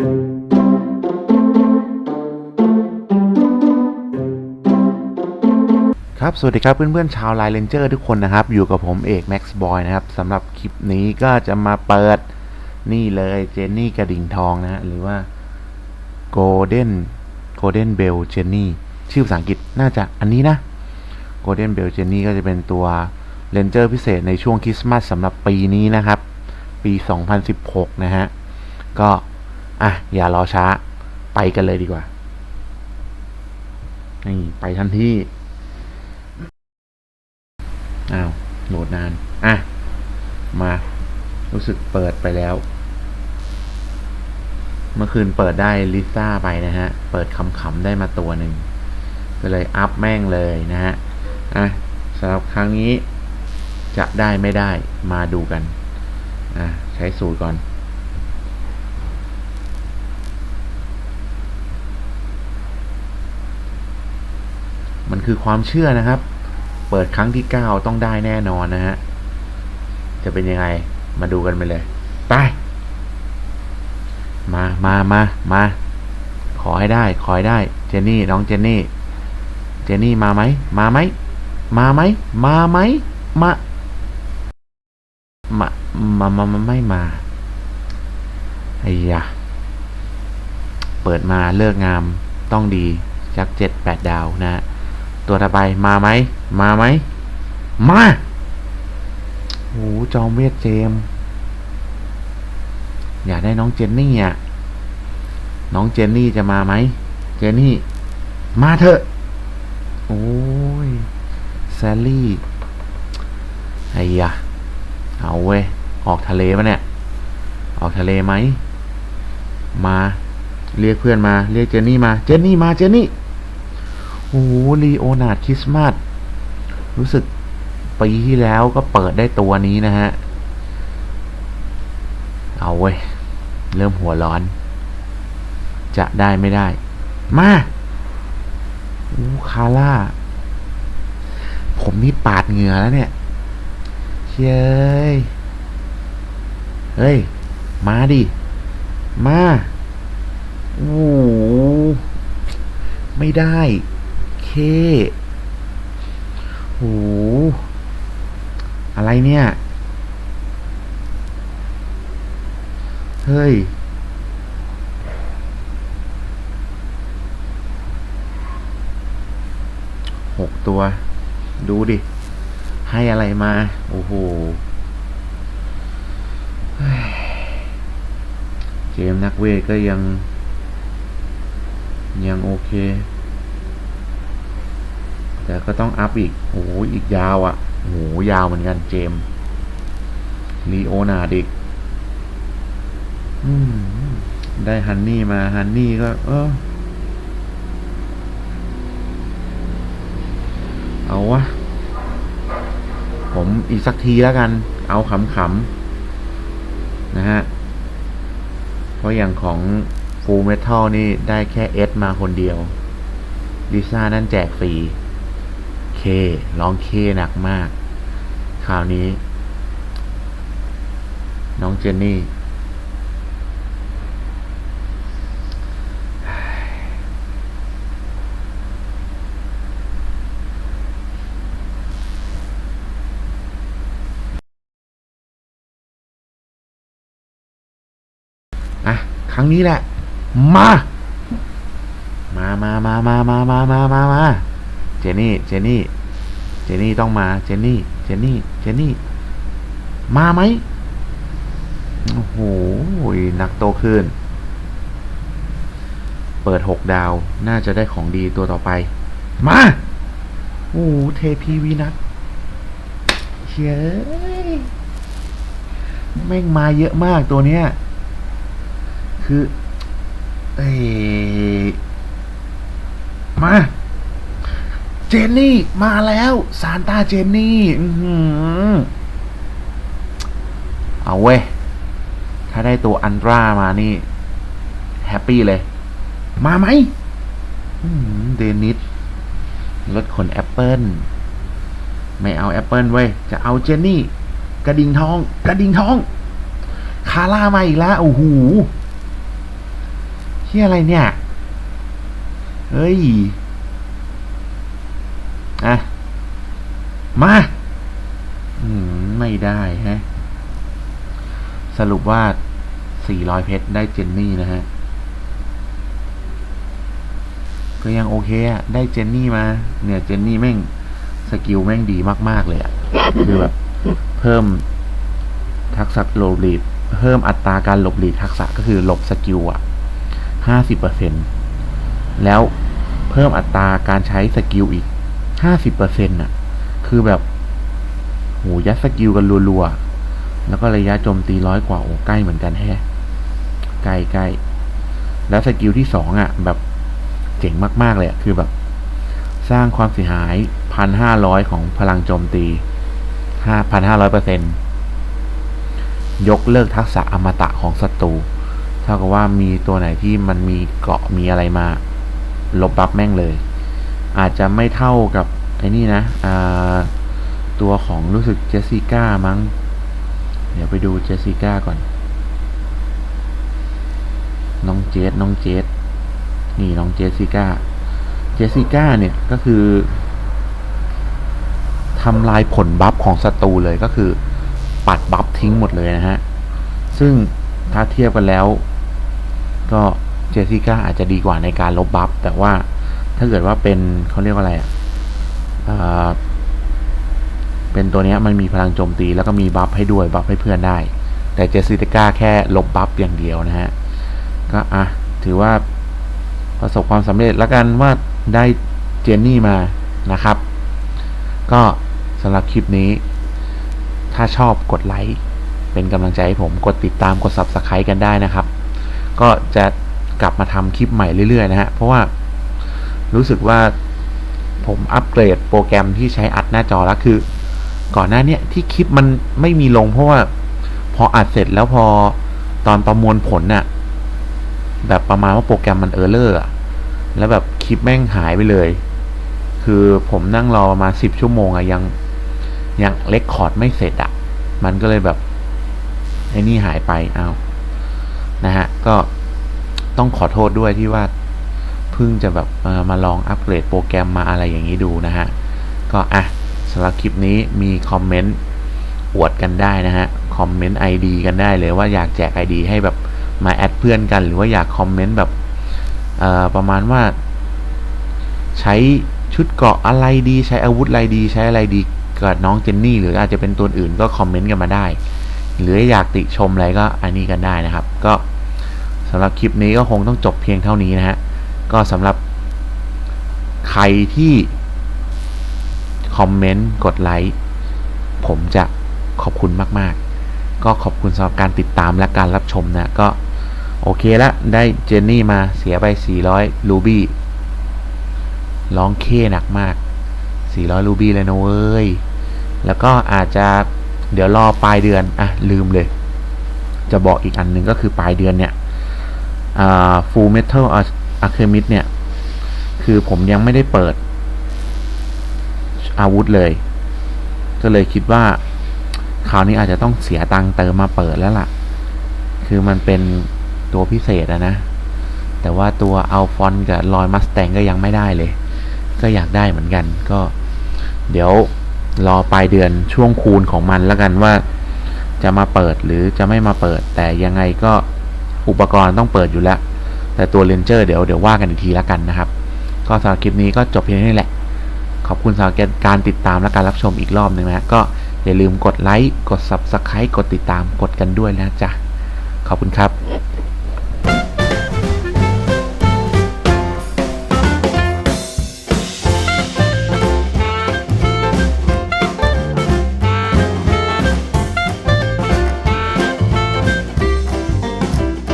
ครับ สวัสดีครับเพื่อนๆชาวไลน์เลนเจอร์ทุกคนนะครับ อยู่กับผมเอกแม็กซ์บอยนะครับสำหรับคลิปนี้ก็จะมาเปิดนี่เลยเจนนี่กระดิ่งทองนะฮะหรือว่า Golden Golden Bell Jenny ชื่อภาษาอังกฤษน่าจะอันนี้นะ Golden Bell Jenny ก็จะเป็นตัวเลนเจอร์พิเศษในช่วงคริสต์มาสสำหรับปีนี้นะครับ ปี 2016 นะฮะ ก็ อะ อย่ารอช้า ไปกันเลยดีกว่า นี่ ไปทันที่ อ้าว โหลดนาน อะ มา รู้สึกเปิดไปแล้ว เมื่อคืนเปิดได้ลิซ่าไปนะฮะ เปิดขำๆได้มาตัวหนึ่ง ก็เลยอัพแม่งเลยนะฮะ อะสำหรับครั้งนี้จะได้ไม่ได้มาดูกัน อะ ใช้สูตรก่อน คือความเชื่อนะครับ เปิดครั้งที่เก้าต้องได้แน่นอนนะฮะ จะเป็นยังไง มาดูกันไปเลย ไป มามามามา ขอให้ได้ ขอให้ได้ เจนนี่ น้องเจนนี่ เจนนี่มาไหม มาไหม มาไหม มาไหม มา มา มา มามาไม่มา ไอ้ยะเปิดมาเลิกงามต้องดีจักเจ็ดแปดดาวนะฮะ ตัวต่อไปมาไหม มาไหม มาโอ้จอมเวทเจม อยากได้น้องเจนนี่อะ น้องเจนนี่จะมาไหม เจนนี่ มาเถอะ โอ้ย แซลลี่ ไอ้ยะเอาเว้ย ออกทะเลปะเนี่ย ออกทะเลไหม มา เรียกเพื่อนมา เรียกเจนนี่มา เจนนี่มา เจนนี่ โอ้โหลีโอนาร์ดคริสต์มาสรู้สึกปีที่แล้วก็เปิดได้ตัวนี้นะฮะ เอาเว้ย เริ่มหัวร้อน จะได้ไม่ได้ มาอ้คาร่า ผมนี่ปาดเหงื่อแล้วเนี่ยเชยเฮ้ย มาดิ มาโอ้โหไม่ได้ โหอะไรเนี่ย เฮ้ย หกตัว ดูดิ ให้อะไรมา โอ้โหเฮ้ยเกมนักเวทก็ยัง ยังโอเค แต่ก็ต้องอัพอีกโอ้โหอีกยาวอะ่ะโอ้โหยาวเหมือนกันเจมลีโอนาดิกได้ฮันนี่มาฮันนี่ก็ เออเอาวะ ผมอีกสักทีแล้วกัน เอาขำๆ นะฮะ เพราะอย่างของ Full Metal นี่ได้แค่เอสมาคนเดียวลิซ่านั่นแจกฟรี เคร้องเคหนักมาก คราวนี้ น้องเจนนี่ อะ ครั้งนี้แหละ มา มามามามามามามามามา เจนี่ เจนี่ เจนี่ต้องมา เจนี่ เจนี่ เจนี่ มาไหมโอ้โหนักโตขึ้น เปิดหกดาว น่าจะได้ของดีตัวต่อไป มา โอ้โหเทพีวีนัทเฮ้ยแม่งมาเยอะมากตัวเนี้ย คือ เอ้ยมา เจนนี่มาแล้วซานตาเจนนี่อื้อหือเอาเว้ย ถ้าได้ตัวอันตรามานี่ แฮปปี้เลย มาไหมเดนิสรถขนแอปเปิลไม่เอาแอปเปิลเว้ย จะเอาเจนนี่ กระดิ่งทอง กระดิ่งทอง คาร่ามาอีกแล้ว โอ้โหที่อะไรเนี่ย เฮ้ย อะ มาอืมไม่ได้ฮะ สรุปว่า 400 เพชรได้เจนนี่นะฮะ ก็ยังโอเคอะได้เจนนี่มา เนี่ย เจนนี่แม่ง สกิลแม่งดีมากๆเลยอะคือแบบ เพิ่มทักษะหลบหลีกเพิ่มอัตราการหลบหลีกทักษะก็คือหลบสกิลอะห้าสิบเปอร์เซ็นแล้วเพิ่มอัตราการใช้สกิลอีก ห้าสิบเปอร์เซ็นต์อะคือแบบโหยัดสกิลกันรัวๆ แล้วก็ระยะโจมตีร้อยกว่าโอ้ใกล้เหมือนกันแฮะใกล้ใกล้แล้วสกิลที่สองอะ แบบเจ๋งมากๆเลยอะคือแบบ สร้างความเสียหายพันห้าร้อยของพลังโจมตีห้าพันห้าร้อยเปอร์เซ็นต์ยกเลิกทักษะอมตะของศัตรูเท่ากับว่ามีตัวไหนที่มันมีเกาะมีอะไรมา ลบบัฟแม่งเลย อาจจะไม่เท่ากับไอ้นี่นะตัวของรู้สึกเจสสิก้ามั้ง เดี๋ยวไปดูเจสสิก้าก่อน น้องเจสน้องเจสนี่น้องเจสสิก้า เจสสิก้าเนี่ยก็คือทำลายผลบัฟของศัตรูเลยก็คือ ปัดบัฟทิ้งหมดเลยนะฮะ ซึ่งถ้าเทียบกันแล้ว ก็เจสสิก้าอาจจะดีกว่าในการลบบัฟแต่ว่า ถ้าเกิดว่าเป็นเขาเรียกว่าอะไรอะเป็นตัวนี้มันมีพลังโจมตีแล้วก็มีบัฟให้ด้วยบัฟให้เพื่อนได้ แต่เจสสิก้าแค่ลบบัฟอย่างเดียวนะฮะ ก็อะถือว่าประสบความสำเร็จแล้วกันว่าได้เจนนี่มานะครับ ก็สำหรับคลิปนี้ ถ้าชอบกดไลค์เป็นกำลังใจให้ผมกดติดตามกด Subscribe กันได้นะครับ ก็จะกลับมาทำคลิปใหม่เรื่อยๆนะฮะ เพราะว่า รู้สึกว่าผมอัปเกรดโปรแกรมที่ใช้อัดหน้าจอแล้วคือ ก่อนหน้าเนี้ยที่คลิปมันไม่มีลงเพราะว่า พออัดเสร็จแล้วพอตอนประมวลผลน่ะ แบบประมาณว่าโปรแกรมมันเออร์เลอร์แล้วแบบคลิปแม่งหายไปเลย คือผมนั่งรอประมาณสิบชั่วโมงอะยังยังเลคคอร์ดไม่เสร็จอะมันก็เลยแบบไอ้นี่หายไปเอานะฮะ ก็ต้องขอโทษด้วยที่ว่า พิ่งจะแบบมาลองอัปเกรดโปรแกรมมาอะไรอย่างนี้ดูนะฮะ ก็อะสำหรับคลิปนี้มีคอมเมนต์อวดกันได้นะฮะ คอมเมนต์ ID กันได้เลยว่าอยากแจก ID ให้แบบมาแอดเพื่อนกันหรือว่าอยากคอมเมนต์แบบประมาณว่า ใช้ชุดเกราะอะไรดีใช้อาวุธอะไรดีใช้อะไรดีกับน้องเจนนี่ หรืออาจจะเป็นตัวอื่นก็คอมเมนต์กันมาได้ หรืออยากติชมอะไรก็อันนี้กันได้นะครับ ก็สำหรับคลิปนี้ก็คงต้องจบเพียงเท่านี้นะฮะ ก็สำหรับใครที่คอมเมนต์กดไลค์ผมจะขอบคุณมากๆ ก็ขอบคุณสำหรับการติดตามและการรับชมนะ ก็โอเคละได้เจนนี่มาเสียไป 400 รูบี้ร้องเคหนักมาก 400 รูบี้เลยนะเว้ย แล้วก็อาจจะเดี๋ยวรอปลายเดือน อะ ลืมเลย จะบอกอีกอันหนึ่งก็คือปลายเดือนเนี่ย อ่า Full Metal Alchemist เนี่ย คือผมยังไม่ได้เปิด อาวุธเลย ก็เลยคิดว่าคราวนี้อาจจะต้องเสียตังค์เติมมาเปิดแล้วล่ะ คือมันเป็นตัวพิเศษอะนะ แต่ว่าตัวอัลฟอนกับลอยมัสแตงก็ยังไม่ได้เลย ก็อยากได้เหมือนกัน ก็ เดี๋ยวรอปลายเดือนช่วงคูณของมันแล้วกันว่าจะมาเปิดหรือจะไม่มาเปิด แต่ยังไงก็อุปกรณ์ต้องเปิดอยู่แล้ว แต่ตัวเลนเจอร์เดี๋ยวเดี๋ยวว่ากันอีกทีแล้วกันนะครับ ก็สำหรับคลิปนี้ก็จบเพียงเท่านี้แหละ ขอบคุณสำหรับการติดตามและการรับชมอีกรอบหนึ่งนะฮะก็อย่าลืมกดไลค์ กด Subscribe กดติดตาม กดกันด้วยนะจ๊ะ ขอบคุณครับ